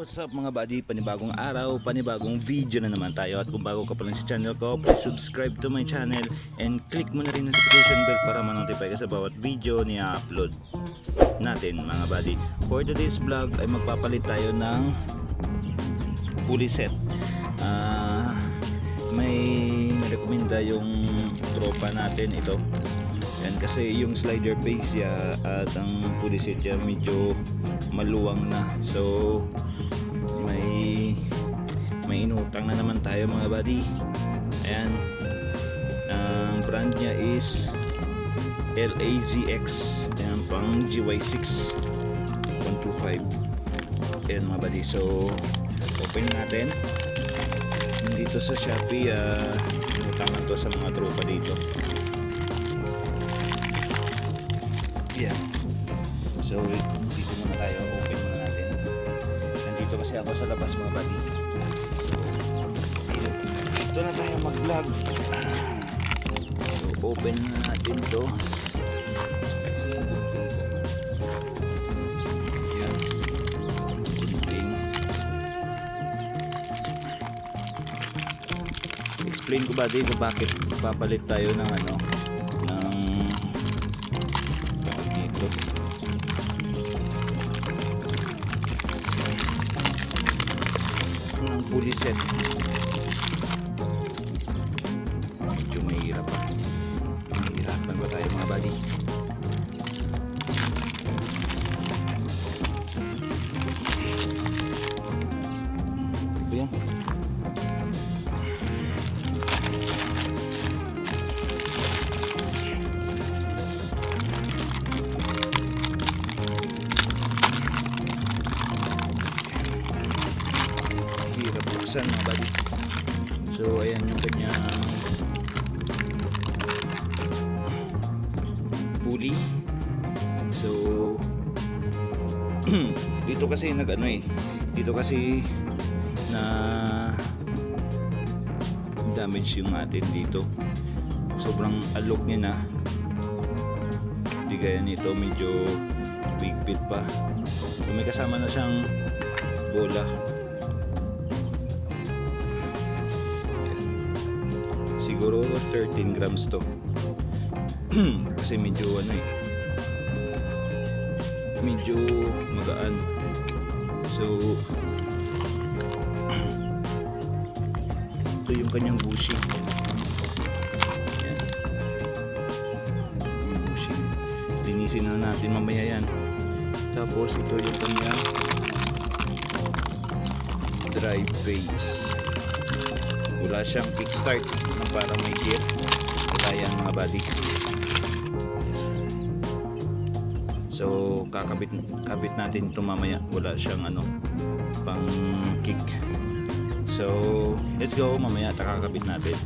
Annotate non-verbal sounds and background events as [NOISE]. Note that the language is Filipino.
what's up mga buddy? Panibagong araw, panibagong video na naman tayo. At kung bago ka pa lang sa channel ko, please subscribe to my channel And click mo na rin notification bell para ma-notify ka sa bawat video na upload natin mga buddy. For today's vlog ay magpapalit tayo ng pulley set. Ah, May narekomenda yung tropa natin. Ito yan kasi yung slider base ya at ang pulley set ya medyo maluwang na. So may may inutang na naman tayo mga buddy. Ayan. Ang brand niya is LAZX. Ayan pang GY6 125. Ayan mga buddy. So open natin. Dito sa Shopee, uh, inutangan to sa mga tropa dito. Yeah. So, dito muna tayo. Open muna natin. Nandito kasi ako sa labas mga buddy. Dito, dito na tayo mag-vlog. So, open na natin to. Explain ko ba dito bakit papalit tayo ng ano dito ng pulley set medyo mahirap. Pa mahirapan ba tayo mga buddy hirap buksan mga buddy. So ayan yung kanyang pulley. So [CLEARS THROAT] dito kasi nag ano eh. Dito kasi na damage yung atin dito. Sobrang alok niya na. Hindi gaya nito medyo bigpit pa. So may kasama na siyang bola 13 grams to. [CLEARS THROAT] Kasi medyo ano eh. Medyo magaan. So [CLEARS THROAT] ito yung kanyang bushing. Yan yung bushing. Linisin na natin mamaya yan. Tapos ito yung kanyang dry base wala siyang kickstart. Na para may gear. Wala yan mga buddy. So kakabit kabit natin ito mamaya. Wala siyang ano pang kick. So let's go mamaya. Kakabit natin